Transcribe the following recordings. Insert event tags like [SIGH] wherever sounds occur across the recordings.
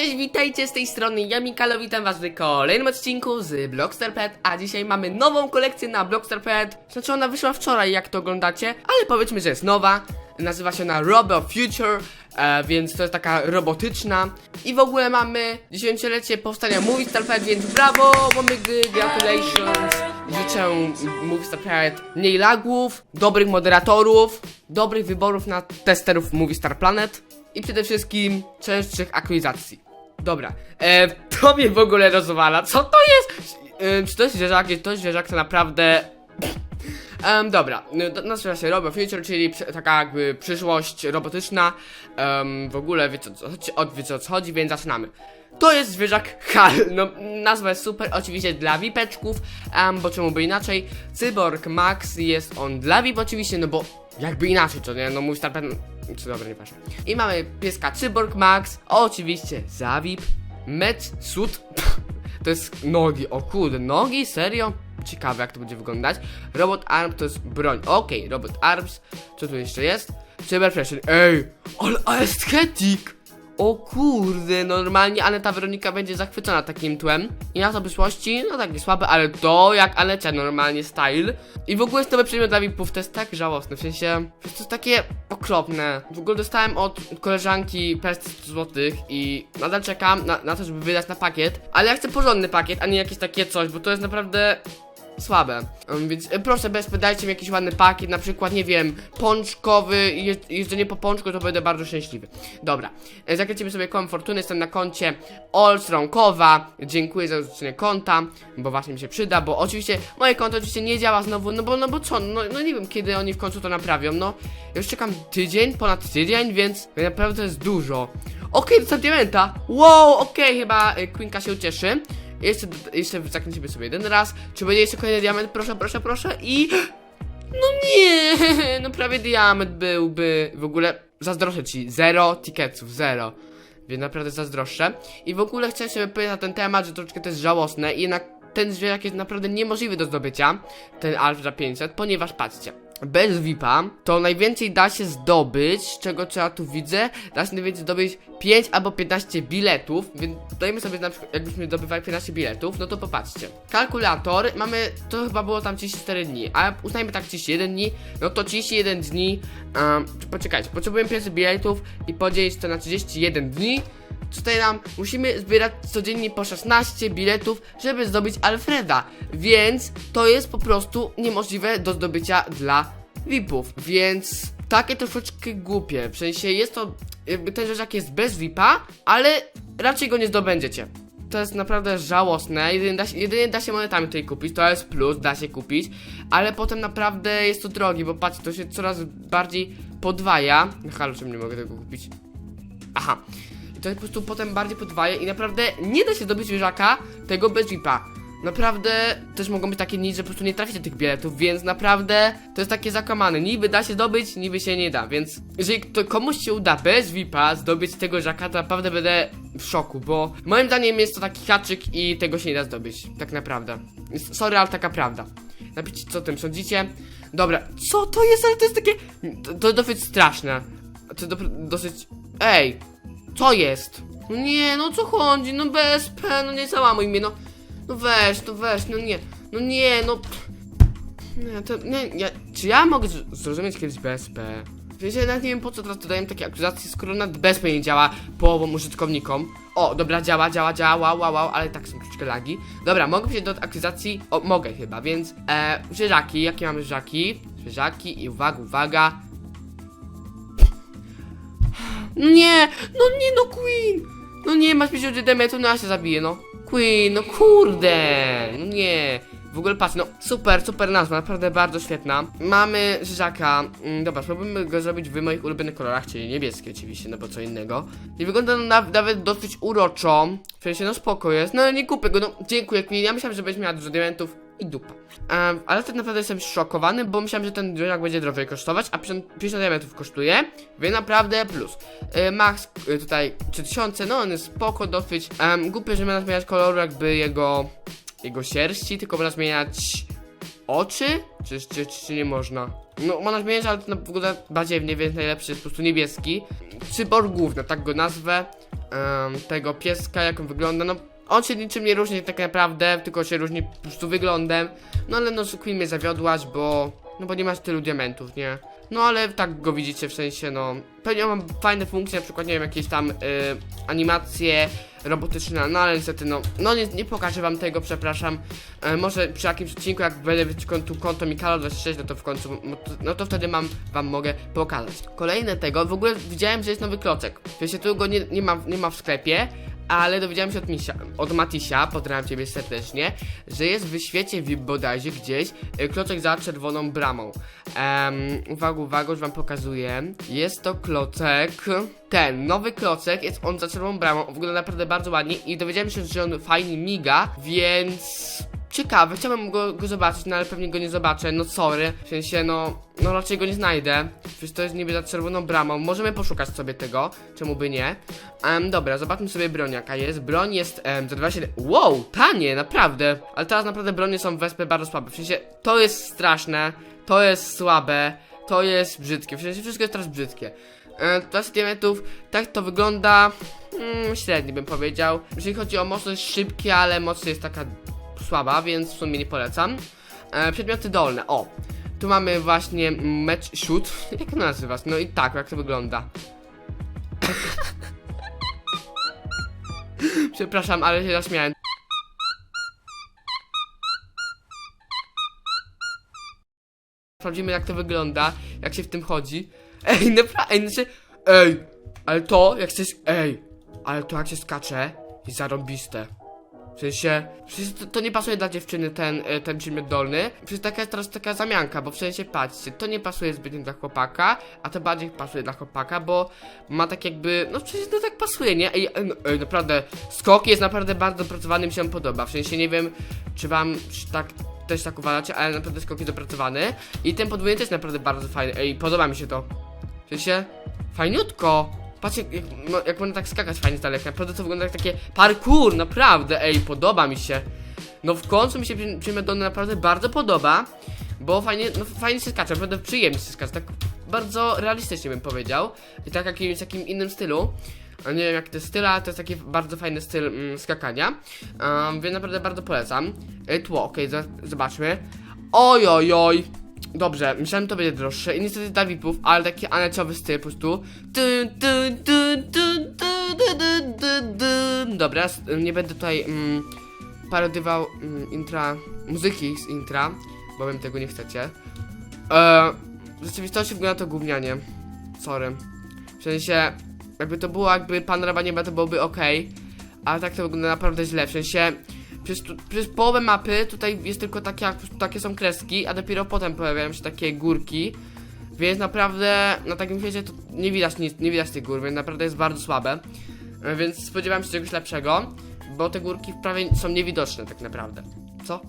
Cześć, witajcie z tej strony, ja Mikalo, witam was w kolejnym odcinku z Blockstar Pet, a dzisiaj mamy nową kolekcję na Blockstar Pet, znaczy ona wyszła wczoraj, jak to oglądacie, ale powiedzmy, że jest nowa, nazywa się ona Robo Future, e, więc to jest taka robotyczna. I w ogóle mamy dziesięciolecie powstania Movie Star Pet, więc brawo, Momygy, congratulations, życzę Movie Star Pet mniej lagów, dobrych moderatorów, dobrych wyborów na testerów Movie Planet, i przede wszystkim częstszych aktualizacji. Dobra, e, to mnie w ogóle rozwala. Co to jest? E, czy to jest zwierzak? Jest to zwierzak, to naprawdę. Dobra, no, nazywa się Robo Future, czyli taka jakby przyszłość robotyczna. Em, w ogóle wiecie o wiecie o co chodzi, więc zaczynamy. To jest zwierzak Hal, no nazwa jest super, oczywiście dla vipeczków, bo czemu by inaczej. Cyborg Max jest on dla vip oczywiście, no bo jakby inaczej, to nie, no mój star czy dobra, nieważne. I mamy pieska Cyborg Max, oczywiście za vip, Met Sud, [LAUGHS] to jest nogi, o kurde, nogi, serio? Ciekawe jak to będzie wyglądać. Robot Arm to jest broń, okej, Robot Arms, co tu jeszcze jest? Cyber Pressure, ej, ale aesthetic! O kurde, normalnie Aneta Weronika będzie zachwycona takim tłem. I na to przyszłości, no takie słabe, ale to jak Alecia normalnie style. I w ogóle jest nowy dla VIP-ów, to jest tak żałosne, w sensie, to jest takie okropne. W ogóle dostałem od koleżanki 500 zł i nadal czekam na, na to, żeby wydać na pakiet. Ale ja chcę porządny pakiet, a nie jakieś takie coś, bo to jest naprawdę słabe. Um, więc e, proszę bez dajcie mi jakiś ładny pakiet, na przykład, nie wiem, pączkowy, jeż- jeżdżenie po pączku, to będę bardzo szczęśliwy. Dobra, e, zakręcimy sobie kołem fortuny, jestem na koncie Olstronkowa, dziękuję za użycie konta, bo właśnie mi się przyda, bo oczywiście moje konto oczywiście nie działa znowu, no bo, no bo co, no, no nie wiem kiedy oni w końcu to naprawią, no, już czekam tydzień, ponad tydzień, więc naprawdę to jest dużo. Okej, okay, diamenta, wow, okej, chyba e, Queenka się ucieszy. Jeszcze, jeszcze zakręcimy sobie jeden raz. Czy będzie jeszcze kolejny diament? Proszę, proszę, proszę. I. No nie! [LAUGHS] No prawie diament byłby. W ogóle zazdroszczę ci. Zero ticketsów, zero. Więc naprawdę zazdroszczę. I w ogóle chciałem sobie powiedzieć na ten temat, że troszeczkę to jest żałosne. I jednak ten zwierzak jest naprawdę niemożliwy do zdobycia. Ten Alf za 500, ponieważ patrzcie. Bez VIPa to najwięcej da się zdobyć, czego ja tu widzę, da się najwięcej zdobyć 5 albo 15 biletów, więc dajmy sobie na przykład, jakbyśmy zdobywali 15 biletów, no to popatrzcie. Kalkulator, mamy, to chyba było tam 34 dni, a uznajmy tak 31 dni, no to 31 dni, um, poczekajcie, potrzebujemy 500 biletów i podzielić to na 31 dni, Tutaj nam musimy zbierać codziennie po 16 biletów, żeby zdobyć Alfreda, więc to jest po prostu niemożliwe do zdobycia dla VIP-ów, więc takie troszeczkę głupie, w sensie jest to, jakby ten rzeczak jest bez VIP-a, ale raczej go nie zdobędziecie. To jest naprawdę żałosne, jedynie da, się, jedynie da się monetami tutaj kupić, to jest plus, da się kupić, ale potem naprawdę jest to drogi, bo patrzcie, to się coraz bardziej podwaja. Halo, czym nie mogę tego kupić? Aha. I to po prostu potem bardziej podwaja i naprawdę nie da się zdobyć zwierzaka tego bez VIPa. Naprawdę też mogą być takie dni, że po prostu nie traficie tych biletów, więc naprawdę to jest takie zakłamane. Niby da się zdobyć, niby się nie da, więc jeżeli to komuś się uda bez VIPa zdobyć tego żaka, to naprawdę będę w szoku, bo moim zdaniem jest to taki haczyk i tego się nie da zdobyć, tak naprawdę. Sorry, ale taka prawda. Napiszcie, co o tym sądzicie. Dobra, co to jest, ale to jest takie... To, to dosyć straszne. To do, dosyć... Ej, co jest? No nie, no co chodzi? No bez P, no nie załamuj mnie, no. No weź, no weź, no nie. No nie, no. Nie, to, nie, nie. Czy ja mogę zrozumieć kiedyś BSP? Wiecie, nawet nie wiem po co teraz dodaję takie aktualizacje, skoro nawet BSP nie działa połową użytkownikom. O, dobra, działa, działa, działa, wow, wow, wow, ale tak są troszeczkę lagi. Dobra, mogę przejść do aktualizacji? O, mogę chyba, więc e, zwierzaki, jakie mamy zwierzaki? Zwierzaki i uwaga, uwaga. No nie, no nie, no Queen! No nie, masz mieć od demetu, no ja się zabiję, no. Queen, no kurde, no nie. W ogóle patrz, no super, super nazwa, naprawdę bardzo świetna. Mamy Żaka, mm, dobra, spróbujmy go zrobić w moich ulubionych kolorach, czyli niebieski oczywiście, no bo co innego. I wygląda na, nawet dosyć uroczo, w sensie no spoko jest, no ale nie kupię go, no dziękuję Queen, ja myślałem, że będziesz miała dużo diamentów i dupa. Um, ale tak naprawdę jestem zszokowany, bo myślałem, że ten zwierzak będzie drożej kosztować, a 50 50 diamentów kosztuje, więc naprawdę plus. E, Max e, tutaj 3000, no on jest spoko dosyć. Um, głupio, że można zmieniać koloru jakby jego, jego sierści, tylko można zmieniać oczy? Czy, czy, czy, czy nie można? No można zmieniać, ale to wygląda badziewnie, więc najlepszy jest po prostu niebieski. Cyborg główny, tak go nazwę. em, tego pieska, jak on wygląda, no on się niczym nie różni tak naprawdę, tylko się różni po prostu wyglądem. No ale no Queen mnie zawiodłaś, bo no bo nie masz tylu diamentów, nie? No ale tak go widzicie w sensie, no pewnie mam fajne funkcje, na przykład nie wiem, jakieś tam y, animacje robotyczne, no ale niestety no, no nie, nie pokażę wam tego, przepraszam. E, może przy jakimś odcinku, jak będę mieć konto, konto Mikalo26, no to w końcu, no no to wtedy mam, wam mogę pokazać. Kolejne tego, w ogóle widziałem, że jest nowy klocek. W sensie tu go nie, nie, ma, nie ma w sklepie, ale dowiedziałem się od, Misia, od Matisia, pozdrawiam ciebie serdecznie, że jest w świecie VIP bodajże gdzieś y, klocek za czerwoną bramą. Em, uwaga, uwaga, już wam pokazuję. Jest to klocek, ten, nowy klocek, jest on za czerwoną bramą, wygląda naprawdę bardzo ładnie i dowiedziałem się, że on fajnie miga, więc... Ciekawe, chciałbym go, go zobaczyć, no ale pewnie go nie zobaczę, no sorry, w sensie no, no raczej go nie znajdę, przecież to jest niby za czerwoną bramą, możemy poszukać sobie tego, czemu by nie. Em, dobra, zobaczmy sobie broń jaka jest, broń jest em, za 27, wow, tanie, naprawdę, ale teraz naprawdę bronie są w SP bardzo słabe, w sensie to jest straszne, to jest słabe, to jest brzydkie, w sensie wszystko jest teraz brzydkie. E, 20 diamentów, tak to wygląda, mm, średnio bym powiedział, jeżeli chodzi o moc to jest szybkie, ale moc jest taka słaba, więc w sumie nie polecam. E, przedmioty dolne, o. Tu mamy właśnie match shoot. [LAUGHS] Jak to nazywasz? No i tak, jak to wygląda. [LAUGHS] Przepraszam, ale się zaśmiałem. Sprawdzimy jak to wygląda, jak się w tym chodzi. Ej, [LAUGHS] naprawdę, ej, znaczy, ej, ale to, jak chcesz, ej, ale to jak się skacze, jest zarąbiste. W sensie, przecież to, to nie pasuje dla dziewczyny ten, e, ten przedmiot dolny. Przecież taka jest teraz taka zamianka, bo w sensie patrzcie, to nie pasuje zbytnio dla chłopaka, a to bardziej pasuje dla chłopaka, bo ma tak jakby, no przecież to tak pasuje, nie? Ej, ej, no, ej naprawdę, skok jest naprawdę bardzo dopracowany, mi się on podoba. W sensie nie wiem, czy wam czy tak też tak uważacie, ale naprawdę skok jest dopracowany. I ten podwójny też naprawdę bardzo fajny. Ej, podoba mi się to. W sensie, fajniutko. Patrzcie, jak, no, jak można tak skakać fajnie z daleka. Naprawdę to wygląda jak takie parkour, naprawdę, ej, podoba mi się. No w końcu mi się do naprawdę bardzo podoba, bo fajnie, no fajnie się skacze, naprawdę przyjemnie się skacze, tak bardzo realistycznie bym powiedział. I tak jakimś takim innym stylu. Nie wiem jak to jest styl, ale to jest taki bardzo fajny styl mm, skakania. Um, więc naprawdę bardzo polecam. Tło, okej, za- zobaczmy. Oj, oj, oj. Dobrze, myślałem to będzie droższe i niestety dla ale taki aneciowy styl po prostu. Dobra, nie będę tutaj mm, parodywał mm, intra, muzyki z intra, bo wiem tego nie chcecie. E, w rzeczywistości wygląda to gównianie. Sorry. W sensie, jakby to było, jakby pan Rabanie to byłoby ok, ale tak to wygląda naprawdę źle. W sensie, przez, tu, przez połowę mapy tutaj jest tylko takie, takie są kreski, a dopiero potem pojawiają się takie górki. Więc naprawdę na takim świecie to nie widać nic, nie widać tych gór, więc naprawdę jest bardzo słabe. E, Więc spodziewałem się czegoś lepszego, bo te górki prawie są niewidoczne tak naprawdę. Co?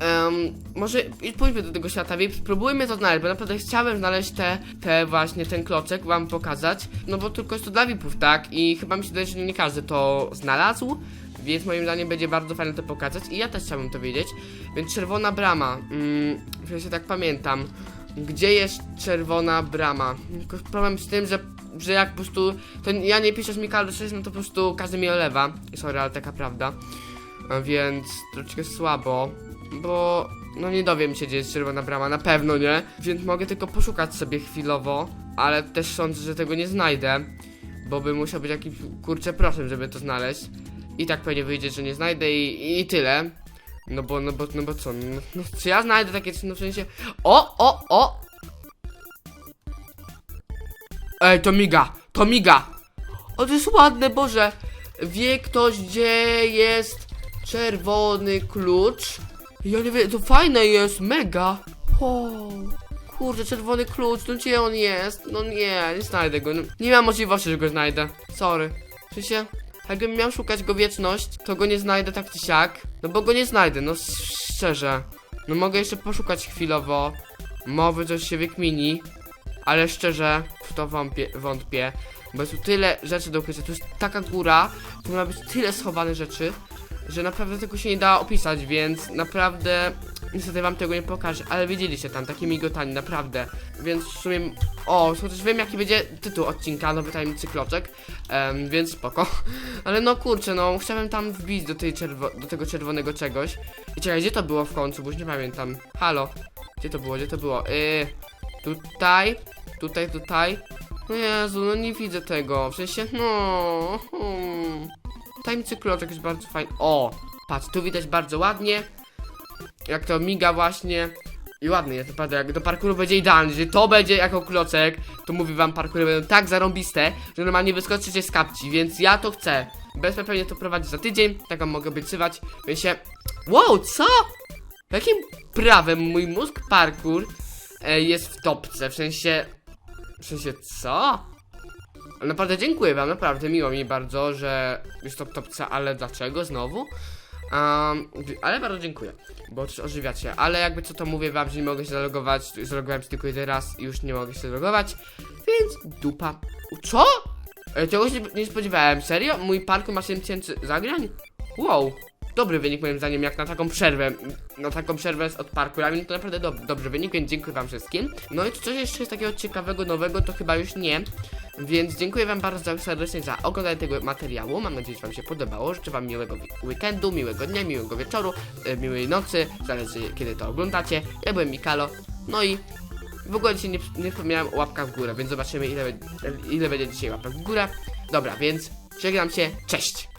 Em, może pójdźmy do tego świata VIP, spróbujmy to znaleźć, bo naprawdę chciałem znaleźć te, te właśnie, ten klocek, wam pokazać, no bo tylko jest to dla VIPów, tak? I chyba mi się wydaje, że nie każdy to znalazł, więc moim zdaniem będzie bardzo fajne to pokazać i ja też chciałbym to wiedzieć. Więc czerwona brama, mm, że się tak pamiętam, gdzie jest czerwona brama? Tylko problem z tym, że, że jak po prostu, to ja nie piszę z Mikalo 6, no to po prostu każdy mi olewa, sorry, ale taka prawda. Więc troszeczkę słabo, bo no nie dowiem się gdzie jest czerwona brama, na pewno nie. Więc mogę tylko poszukać sobie chwilowo, ale też sądzę, że tego nie znajdę, bo bym musiał być jakimś kurczę prosem, żeby to znaleźć. I tak pewnie wyjdzie, że nie znajdę i, i tyle. No bo, no bo, no bo co, no, no czy ja znajdę takie, no w sensie, o, o, o! Ej, to miga, to miga! O, to jest ładne, Boże! Wie ktoś, gdzie jest czerwony klucz? Ja nie wiem, to fajne jest, mega! O, kurde, czerwony klucz, no gdzie on jest? No nie, nie znajdę go, no, nie mam możliwości, że go znajdę, sorry. W sensie, jakbym miał szukać go wieczność, to go nie znajdę tak czy siak, no bo go nie znajdę, no szczerze. No mogę jeszcze poszukać chwilowo, mowy coś się wykmini, ale szczerze, w to wątpię, wątpię bo jest tu tyle rzeczy do ukrycia, tu jest taka góra, tu ma być tyle schowane rzeczy, że naprawdę tego się nie da opisać, więc naprawdę niestety wam tego nie pokażę, ale widzieliście tam, takie migotanie, naprawdę. Więc w sumie, o, chociaż wiem jaki będzie tytuł odcinka, nowy tajemnicy kloczek, em, więc spoko. [LAUGHS] Ale no kurczę, no, chciałem tam wbić do, tej do tego czerwonego czegoś. I czekaj, gdzie to było w końcu, bo już nie pamiętam. Halo, gdzie to było, gdzie to było? Yy, tutaj, tutaj, tutaj. No Jezu, no nie widzę tego, w sensie, no... Hmm. Tajemnicy kloczek jest bardzo fajny. O, patrz, tu widać bardzo ładnie, jak to miga właśnie. I ładny jest, naprawdę, jak do parkouru będzie idealny, jeżeli to będzie jako klocek, to mówię wam, parkury będą tak zarąbiste, że normalnie wyskoczycie z kapci, więc ja to chcę. Bez pewnie to prowadzić za tydzień, tak wam mogę obiecywać, więc się... Wow, co? Jakim prawem mój mózg parkour e, jest w topce, w sensie... W sensie, co? Naprawdę dziękuję wam, naprawdę miło mi bardzo, że jest to w topce, ale dlaczego znowu? Um, ale bardzo dziękuję, bo też ożywiacie. Ale jakby co to mówię wam, że nie mogę się zalogować. Zalogowałem się tylko jeden raz i już nie mogę się zalogować. Więc dupa. Co? E, Czegoś nie, nie spodziewałem. Serio? Mój parkour ma 7000 zagrań? Wow. Dobry wynik moim zdaniem, jak na taką przerwę. Na taką przerwę od parkurami, no to naprawdę dob dobry wynik, więc dziękuję wam wszystkim. No i czy coś jeszcze jest takiego ciekawego, nowego, to chyba już nie. Więc dziękuję wam bardzo serdecznie za oglądanie tego materiału. Mam nadzieję, że wam się podobało. Życzę wam miłego weekendu, miłego dnia, miłego wieczoru, e, miłej nocy. Zależy kiedy to oglądacie. Ja byłem Mikalo. No i w ogóle dzisiaj nie, nie wspomniałem o łapkach w górę, więc zobaczymy ile, ile będzie dzisiaj łapek w górę. Dobra, więc żegnam się. Cześć!